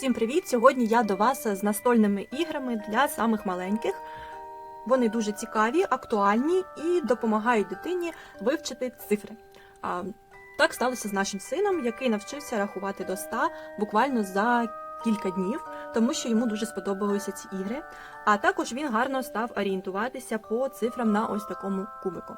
Всім привіт! Сьогодні я до вас з настольними іграми для самих маленьких. Вони дуже цікаві, актуальні і допомагають дитині вивчити цифри. А, так сталося з нашим сином, який навчився рахувати до 100 буквально за кілька днів, тому що йому дуже сподобалися ці ігри. А також він гарно став орієнтуватися по цифрам на ось такому кубику.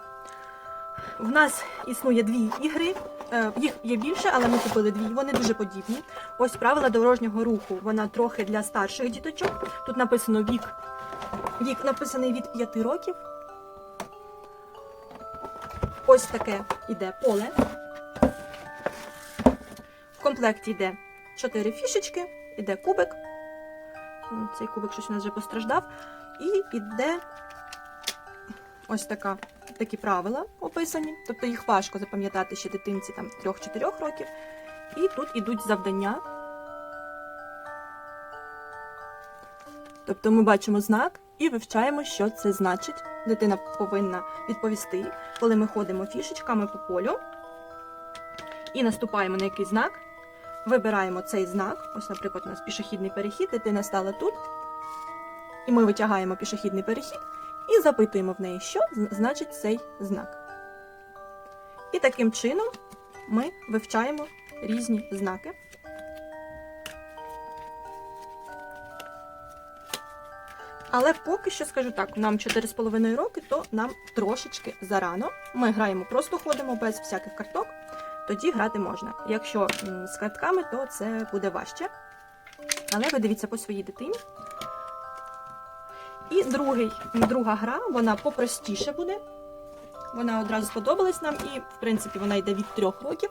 В нас існує дві ігри. Е, Їх є більше, але ми купили дві. Вони дуже подібні. Ось правила дорожнього руху. Вона трохи для старших діточок. Тут написано вік. Вік написаний від 5 років. Ось таке іде поле. В комплекті йде 4 фішечки, іде кубик. Цей кубик щось у нас вже постраждав. І йде ось така, такі правила описані. Тобто їх важко запам'ятати ще дитинці там 3-4 років. І тут ідуть завдання. Тобто ми бачимо знак і вивчаємо, що це значить. Дитина повинна відповісти, коли ми ходимо фішечками по полю і наступаємо на якийсь знак. Вибираємо цей знак. Ось, наприклад, у нас пішохідний перехід, дитина стала тут. І ми витягаємо пішохідний перехід і запитуємо в неї, що значить цей знак. І таким чином ми вивчаємо різні знаки. Але поки що скажу так, нам 4,5 роки, то нам трошечки зарано. Ми граємо, просто ходимо без всяких карток, тоді грати можна. Якщо з картками, то це буде важче. Але ви дивіться по своїй дитині. І другий, друга гра, вона попростіше буде. Вона одразу сподобалась нам, і, в принципі, вона йде від трьох років.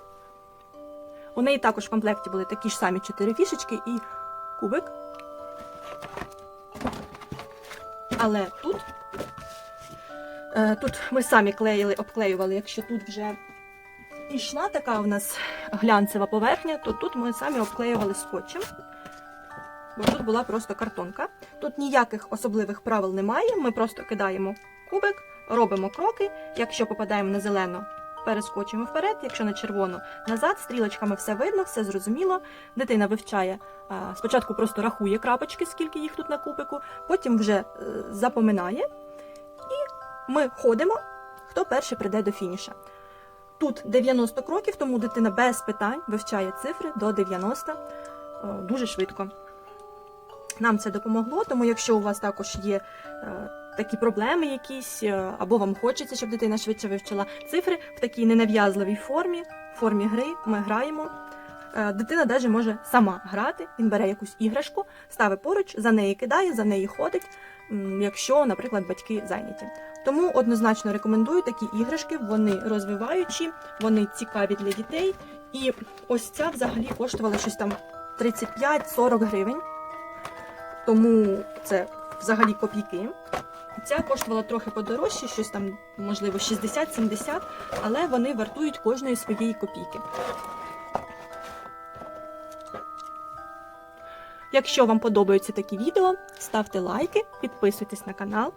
У неї також в комплекті були такі ж самі чотири фішечки і кубик. Але тут, е, тут ми самі клеїли, обклеювали, якщо тут вже ішла така у нас глянцева поверхня, то тут ми самі обклеювали скотчем. Бо тут була просто картонка. Тут ніяких особливих правил немає. Ми просто кидаємо кубик, робимо кроки. Якщо попадаємо на зелену, перескочимо вперед, якщо на червону, назад, стрілочками все видно, все зрозуміло. Дитина вивчає. Спочатку просто рахує крапочки, скільки їх тут на кубику, потім вже е, запоминає. І ми ходимо, хто перший прийде до фініша. Тут 90 кроків, тому дитина без питань вивчає цифри до 90 е, дуже швидко. Нам це допомогло, тому якщо у вас також є е, такі проблеми якісь, е, або вам хочеться, щоб дитина швидше вивчила цифри в такій ненав'язливій формі, формі гри ми граємо. Е, Дитина навіть може сама грати, він бере якусь іграшку, ставить поруч, за неї кидає, за неї ходить, якщо, наприклад, батьки зайняті. Тому однозначно рекомендую такі іграшки, вони розвиваючі, вони цікаві для дітей. І ось ця взагалі коштувала щось там 35-40 гривень. Тому це взагалі копійки. Ця коштувала трохи подорожче, щось там, можливо, 60-70, але вони вартують кожної своєї копійки. Якщо вам подобаються такі відео, ставте лайки, підписуйтесь на канал.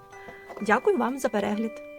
Дякую вам за перегляд!